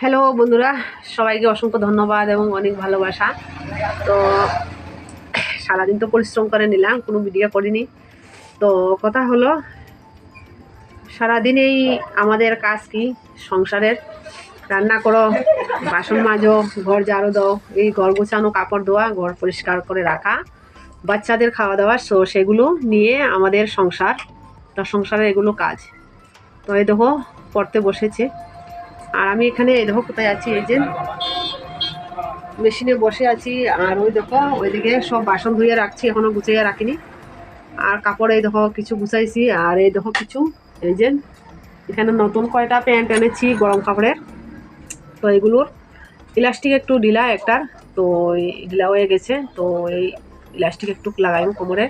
Hello বন্ধুরা। সবাইকে অসংখ্য ধন্যবাদ এবং অনেক ভালোবাসা। তো, সারাদিন তো পরিশ্রম করে নিলাম, কোনো ভিডিও করিনি। তো, কথা হলো, সারাদিন এই আমাদের কাজ কি? সংসারের। রান্না করো, বাসন মাজো, ঘর ঝাড়ু দাও, এই ঘর গোছানো, কাপড় ধোয়া, ঘর পরিষ্কার করে রাখা, বাচ্চাদের খাওয়া দাওয়া, সো, সেগুলো নিয়ে আমাদের সংসার। তার সংসারের এগুলো কাজ। তো, এই দেখো, পড়তে বসেছে। আর আমি এখানে এই দেখো কোথায় আছি, এই যে মেশিনে বসে আছি, আর ওই দেখো, ওইদিকে সব বাসন ধুয়ে রাখছি, এখনও গুছিয়ে রাখিনি। আর কাপড় এই দেখো কিছু গুছাইছি, আর এই দেখো কিছু, এই যে এখানে নতুন কয়টা প্যান্ট এনেছি, গরম কাপড়ের। তো এগুলোর ইলাস্টিক একটু ঢিলা একটার, তো ঢিলা হয়ে গেছে, তো এই ইলাস্টিক একটু লাগাইব কোমরে,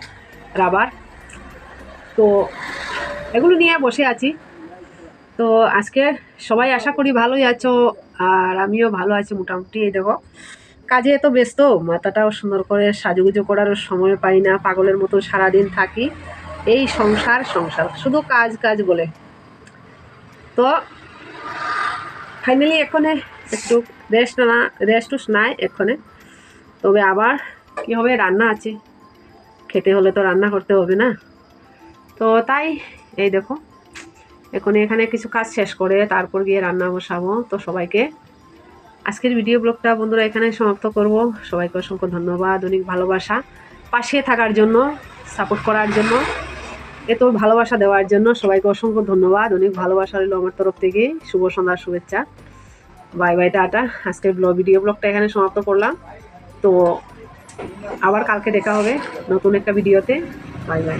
রাবার। তো এগুলো নিয়ে বসে আছি। তো আজকে সবাই আশা করি ভালোই আছো, আর আমিও ভালো আছি মোটামুটি, এই দেখো। কাজে এত ব্যস্ত, মাথাটাও সুন্দর করে সাজুগুজু করারও সময় পাই না, পাগলের মতো সারাদিন থাকি। এই সংসার সংসার, শুধু কাজ কাজ বলে। তো ফাইনালি এখানে একটু রেস্ট না রেস্ট নাই এক্ষণে তবে আবার কি হবে, রান্না আছে। খেতে হলে তো রান্না করতে হবে না। তো তাই, এই দেখো। এখন এখানে কিছু কাজ শেষ করে তারপর গিয়ে রান্না বসাবো। তো সবাইকে আজকের ভিডিও ব্লগটা বন্ধুরা এখানে সমাপ্ত করব। সবাইকে অসংখ্য ধন্যবাদ, অনেক ভালোবাসা। পাশে থাকার জন্য সাপোর্ট করার জন্য, এত ভালোবাসা দেওয়ার জন্য সবাইকে অসংখ্য ধন্যবাদ, অনেক ভালোবাসা রইল আমার তরফ থেকে। শুভ সন্ধ্যার শুভেচ্ছা। Bye bye, tata. আজকের ব্লগ ভিডিও ব্লগটা এখানে সমাপ্ত করলাম। তো আবার কালকে দেখা হবে নতুন একটা ভিডিওতে বাই বাই।